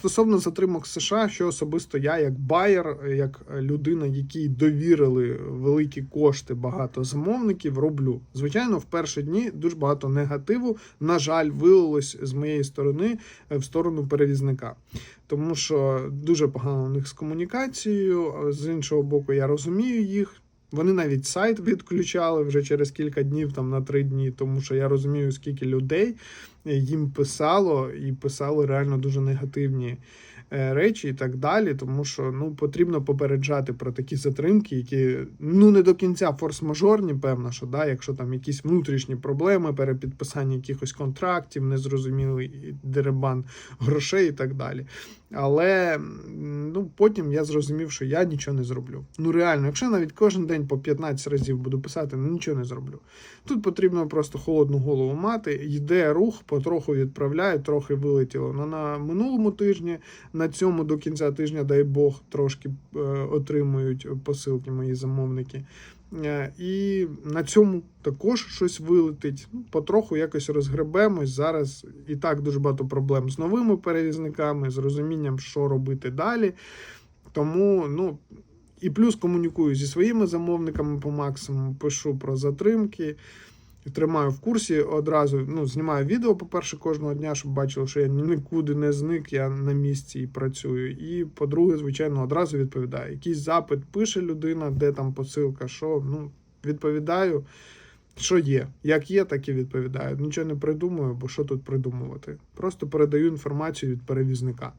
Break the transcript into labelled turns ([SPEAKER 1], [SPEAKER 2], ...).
[SPEAKER 1] Стосовно затримок США, що особисто я, як байер, як людина, якій довірили великі кошти багато замовників, роблю. Звичайно, в перші дні дуже багато негативу, на жаль, вилилось з моєї сторони е, в сторону перевізника. Тому що дуже погано у них з комунікацією. З іншого боку, я розумію їх. Вони навіть сайт відключали вже через кілька днів, там на три дні, тому що я розумію, скільки людей їм писало, і писали реально дуже негативні е, речі і так далі. Тому що ну потрібно попереджати про такі затримки, які ну не до кінця форс-мажорні, певно, що да, якщо там якісь внутрішні проблеми, перепідписання якихось контрактів, незрозумілий деребан грошей і так далі. Але ну потім я зрозумів, що я нічого не зроблю. Ну реально, якщо я навіть кожен день по 15 разів буду писати, ну нічого не зроблю. Тут потрібно просто холодну голову мати. Йде рух, потроху відправляють, трохи вилетіло. Ну, на минулому тижні, на цьому до кінця тижня, дай Бог, трошки е, отримують посилки мої замовники. Е, І на цьому також щось вилетить. Ну, Потроху якось розгребемось. Зараз і так дуже багато проблем з новими перевізниками, з розумінням, що робити далі. Тому, ну. І плюс комунікую зі своїми замовниками по максимуму, пишу про затримки, тримаю в курсі одразу. Ну, знімаю відео, по-перше, кожного дня, щоб бачили, що я нікуди не зник, я на місці і працюю. І по-друге, звичайно, одразу відповідаю. Якийсь запит пише людина, де там посилка, що ну, відповідаю, що є. Як є, так і відповідаю. Нічого не придумую, бо що тут придумувати. Просто передаю інформацію від перевізника.